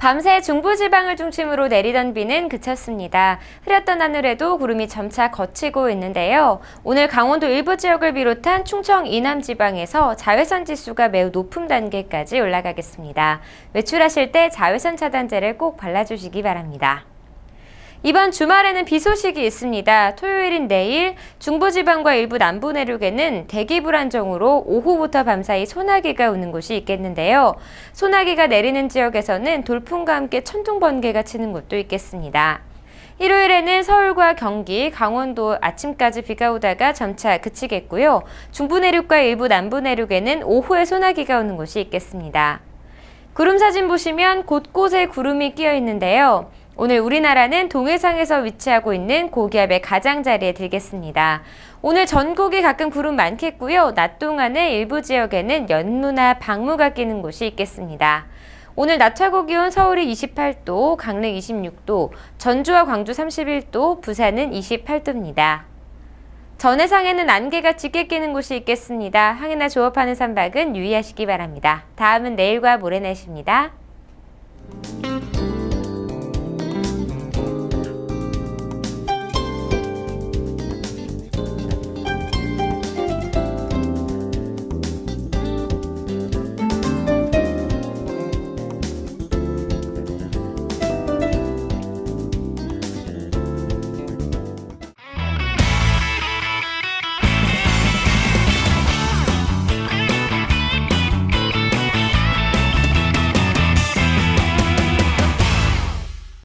밤새 중부지방을 중심으로 내리던 비는 그쳤습니다. 흐렸던 하늘에도 구름이 점차 걷히고 있는데요. 오늘 강원도 일부 지역을 비롯한 충청 이남 지방에서 자외선 지수가 매우 높은 단계까지 올라가겠습니다. 외출하실 때 자외선 차단제를 꼭 발라주시기 바랍니다. 이번 주말에는 비 소식이 있습니다. 토요일인 내일 중부지방과 일부 남부 내륙에는 대기 불안정으로 오후부터 밤사이 소나기가 오는 곳이 있겠는데요. 소나기가 내리는 지역에서는 돌풍과 함께 천둥 번개가 치는 곳도 있겠습니다. 일요일에는 서울과 경기, 강원도 아침까지 비가 오다가 점차 그치겠고요. 중부 내륙과 일부 남부 내륙에는 오후에 소나기가 오는 곳이 있겠습니다. 구름 사진 보시면 곳곳에 구름이 끼어 있는데요. 오늘 우리나라는 동해상에서 위치하고 있는 고기압의 가장자리에 들겠습니다. 오늘 전국이 가끔 구름 많겠고요. 낮 동안에 일부 지역에는 연무나 방무가 끼는 곳이 있겠습니다. 오늘 낮 최고 기온 서울이 28도, 강릉 26도, 전주와 광주 31도, 부산은 28도입니다. 전해상에는 안개가 짙게 끼는 곳이 있겠습니다. 항해나 조업하는 선박은 유의하시기 바랍니다. 다음은 내일과 모레 날씨입니다.